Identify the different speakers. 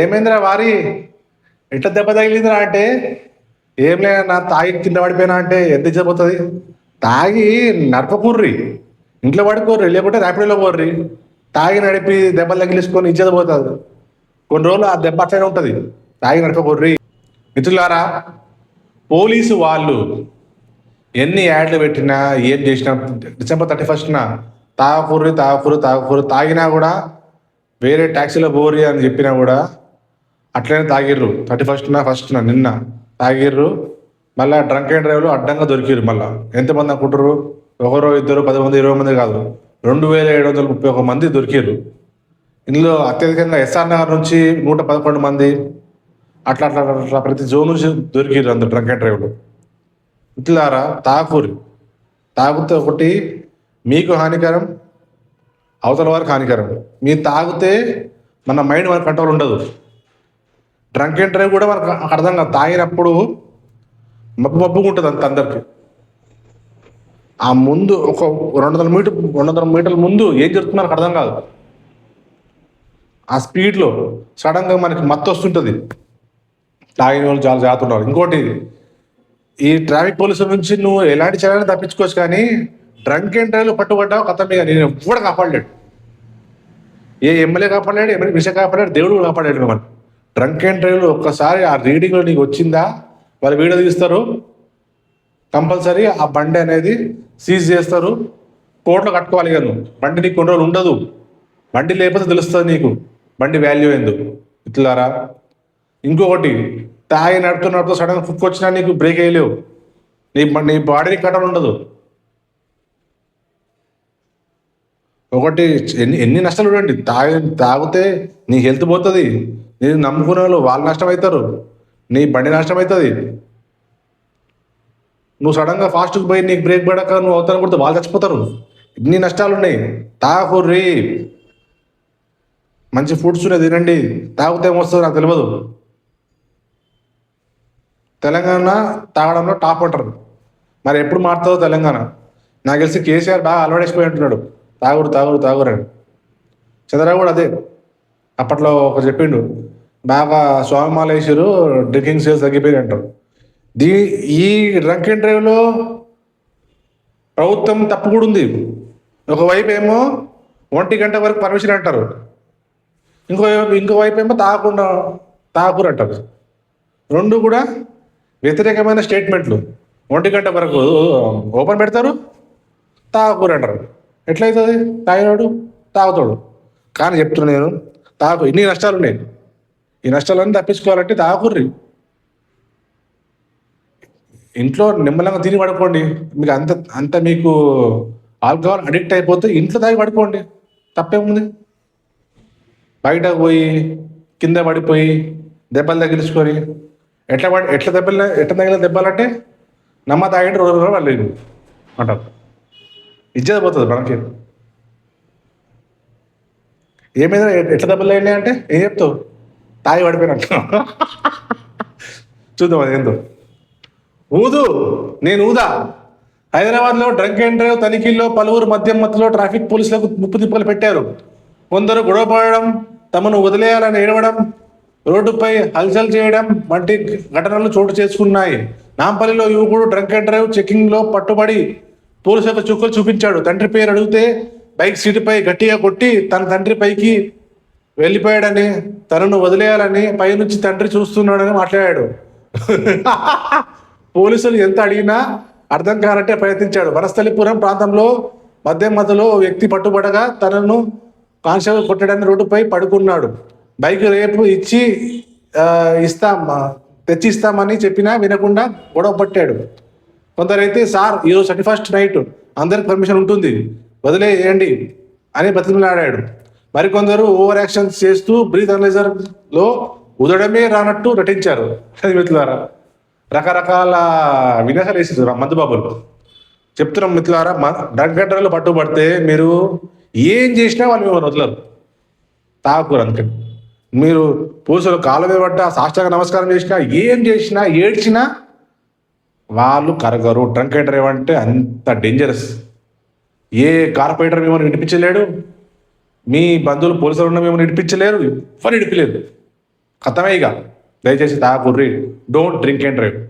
Speaker 1: ఏమైందిరా వారి? ఎట్లా దెబ్బ తగిలిందిరా అంటే? ఏం లేదన్నా తాగి కింద పడిపోయినా అంటే ఎంత ఇచ్చబోతుంది తాగి నడపకూర్రి. ఇంట్లో పడుకోర్రి లేకుంటే ర్యాపిడోలో పోర్రి. తాగి నడిపి దెబ్బలు తగిలిసుకొని ఇచ్చేది పోతుంది కొన్ని రోజులు ఆ దెబ్బ అట్లనే ఉంటుంది. తాగి నడపకూర్రి. మిత్రులారా పోలీసు వాళ్ళు ఎన్ని యాడ్లు పెట్టినా ఏం చేసినా డిసెంబర్ థర్టీ ఫస్ట్న తాగకూర్రి తాగకూరు తాగకూరు తాగినా కూడా వేరే ట్యాక్సీలో పోరి అని చెప్పినా కూడా అట్లనే తాగిర్రు. థర్టీ ఫస్ట్ నా ఫస్ట్ నా నిన్న. తాగిర్రు. మళ్ళీ డ్రంక్ అండ్ డ్రైవ్లో అడ్డంగా దొరికిర్రు మళ్ళీ. ఎంతమంది అనుకుంటారు ఒకరో ఇద్దరు పది మంది ఇరవై మంది కాదు. రెండు వేల ఏడు వందల ముప్పై ఒక మంది దొరికిర్రు. ఇందులో అత్యధికంగా ఎస్ఆర్ నగర్ నుంచి నూట పదకొండు మంది అట్లా అట్లా అట్లా ప్రతి జోన్ నుంచి దొరికిర్రు అందరు డ్రంక్ అండ్ డ్రైవ్లు. ఇట్లారా తాకూరి తాగితే ఒకటి మీకు హానికరం అవతల వారికి హానికరం. మీరు తాగితే మన మైండ్ మన కంట్రోల్ ఉండదు. డ్రంక్ అండ్ డ్రైవ్ కూడా మనకు అర్థం కాదు. తాగినప్పుడు మబ్బు మబ్బుగా ఉంటుంది అంత అందరికి. ఆ ముందు ఒక రెండు వందల మీటర్ రెండు వందల మీటర్ల ముందు ఏం జరుగుతుందో మనకు అర్థం కాదు. ఆ స్పీడ్లో సడన్గా మనకి మత్తు వస్తుంటుంది. తాగిన వాళ్ళు చాలా జాగ్రత్త ఉండాలి. ఇంకోటి ఈ ట్రాఫిక్ పోలీసుల నుంచి నువ్వు ఎలాంటి చర్యలు తప్పించుకోవచ్చు కానీ డ్రంక్ అండ్ డ్రైవ్లో పట్టుబడ్డావు కథ మీద నేను ఎప్పుడు కాపాడలేడు. ఏ ఎమ్మెల్యే కాపాడలేడు ఎమ్మెల్యే విషయం కాపాడాడు దేవుడు కూడా కాపాడాడు మిమ్మల్ని. డ్రంక్ అండ్ డ్రైవ్లు ఒక్కసారి ఆ రీడింగ్లో నీకు వచ్చిందా? వాళ్ళు వీడియో తీస్తారు. కంపల్సరీ ఆ బండి అనేది సీజ్ చేస్తారు. కోర్టులో కట్టుకోవాలి ఇక బండి నీకు కొన్ని రోజులు ఉండదు. బండి లేకపోతే తెలుస్తుంది నీకు. బండి వాల్యూ ఎందుకు ఇట్లారా? ఇంకొకటి తాగి నడుతూ నడుతూ సడన్ కుక్ వచ్చినా నీకు బ్రేక్ వేయలేవు. నీ నీ బాడీకి కట్టడం ఉండదు. ఒకటి ఎన్ని ఎన్ని నష్టాలు చూడండి. తాగి తాగితే నీ హెల్త్ పోతుంది. నేను నమ్ముకునే వాళ్ళు వాళ్ళు నష్టం అవుతారు నీ బండి నష్టం అవుతుంది నువ్వు సడన్గా ఫాస్ట్కి పోయి నీకు బ్రేక్ పడక నువ్వు అవుతాను కొడితే వాళ్ళు చచ్చిపోతారు. ఇన్ని నష్టాలు ఉన్నాయి తాగుర్రి. మంచి ఫుడ్స్ ఉన్నాయి తినండి. తాగితే ఏమొస్తుందో నాకు తెలియదు తెలంగాణ తాగడంలో టాప్ అంటారు. మరి ఎప్పుడు మారుతుందో తెలంగాణ. నాకు తెలిసి కేసీఆర్ బాగా అలవాటేసిపోయి ఉంటున్నాడు. తాగురు తాగురు తాగురు అని. చంద్రబాబు కూడా అదే. అప్పట్లో ఒక చెప్పిండు. బాగా స్వామి మాలేశ్వరు డ్రింకింగ్ సేల్స్ తగ్గిపోయి అంటారు. దీ ఈ డ్రంక్ అండ్ డ్రైవ్లో ప్రభుత్వం తప్పు కూడా ఉంది. ఒకవైపు ఏమో ఒంటి గంట వరకు పర్మిషన్ అంటారు. ఇంకో ఇంకో వైపు ఏమో తాగకుండా తాగకూరు అంటారు. రెండు కూడా వ్యతిరేకమైన స్టేట్మెంట్లు. ఒంటి గంట వరకు ఓపెన్ పెడతారు తాగకూర అంటారు. ఎట్లయితుంది? తాగినాడు తాగుతాడు. కానీ చెప్తున్నా నేను తాగు ఇన్ని నష్టాలు ఉన్నాయి ఈ నష్టాలన్నీ తప్పించుకోవాలంటే తాగుర్రి. ఇంట్లో నిమ్మలంగా తిని పడుకోండి. మీకు అంత అంత మీకు ఆల్కహాల్ అడిక్ట్ అయిపోతే ఇంట్లో తాగి పడుకోండి. తప్పేముంది? బయట పోయి కింద పడిపోయి దెబ్బలు తగిలించుకొని ఎట్లా పడి ఎట్లా దెబ్బలు ఎట్లా తగిలిన దెబ్బలంటే నమ్మ తాగండి రోజు రోజు వాళ్ళు అంటారు. ఇజ్జత పోతుంది మనకి. ఏమైనా ఎట్లా దెబ్బలు తగిలినాయి అంటే ఏం చెప్తావు? తాగి పడిపోయినట్టు. చూద్దాం అది ఏందో. ఊదు నేను ఊదా? హైదరాబాద్లో డ్రంక్ అండ్ డ్రైవ్ తనిఖీల్లో పలువురు మద్యం మత్తులో ట్రాఫిక్ పోలీసులకు ముప్పు తిప్పలు పెట్టారు. కొందరు గొడవపడడం తమను వదిలేయాలని ఏడవడం రోడ్డుపై హల్చల్ చేయడం వంటి ఘటనలు చోటు చేసుకున్నాయి. నాంపల్లిలో యువకుడు డ్రంక్ అండ్ డ్రైవ్ చెక్కింగ్లో పట్టుబడి పోలీసులకు చుక్కలు చూపించాడు. తండ్రి పేరు అడిగితే బైక్ సీటుపై గట్టిగా కొట్టి తన తండ్రి పైకి వెళ్ళిపోయాడని తనను వదిలేయాలని పైనుంచి తండ్రి చూస్తున్నాడని మాట్లాడాడు. పోలీసులు ఎంత అడిగినా అర్థం కానట్టే ప్రయత్నించాడు. వనస్థలిపురం ప్రాంతంలో మధ్య మధ్యలో ఓ వ్యక్తి పట్టుబడగా తనను కానిస్టేబుల్ కొట్టడానికి రోడ్డుపై పడుకున్నాడు. బైక్ రేపు ఇచ్చి ఇస్తాం తెచ్చి ఇస్తామని చెప్పినా వినకుండా గొడవ పట్టాడు. కొందరైతే సార్ ఈరోజు థర్టీ ఫస్ట్ నైట్. అందరికి పర్మిషన్ ఉంటుంది. వదిలేయండి అని బతిమలాడాడు. మరికొందరు ఓవర్ యాక్షన్ చేస్తూ బ్రీత్ అనలైజర్లో ఉదడమే రానట్టు నటించారు. అది మిత్రులారా రకరకాల విన్యాసాలు వేసేసారు మందుబాబులు. చెప్తున్నాం మిత్రులారా డ్రగ్ పట్టుబడితే మీరు ఏం చేసినా వాళ్ళు మిమ్మల్ని వదలరు. తాకూరు అందుకని మీరు పూసలు కాళ్ళ మీద పడ్డా సాష్టాంగ నమస్కారం చేసినా ఏం చేసినా ఏడ్చినా వాళ్ళు కరగరు. ట్రంక్ డ్రైవ్ అంటే అంత డేంజరస్ ఏ కార్పొరేటర్ మిమ్మల్ని వినిపించలేడు. మీ బంధువులు పోలీసులు ఉన్న మిమ్మల్ని విడిపించలేరు ఎవరు ఇడిపిలేదు. కథమే ఇక. దయచేసి తాగుర్రి. Don't drink and drive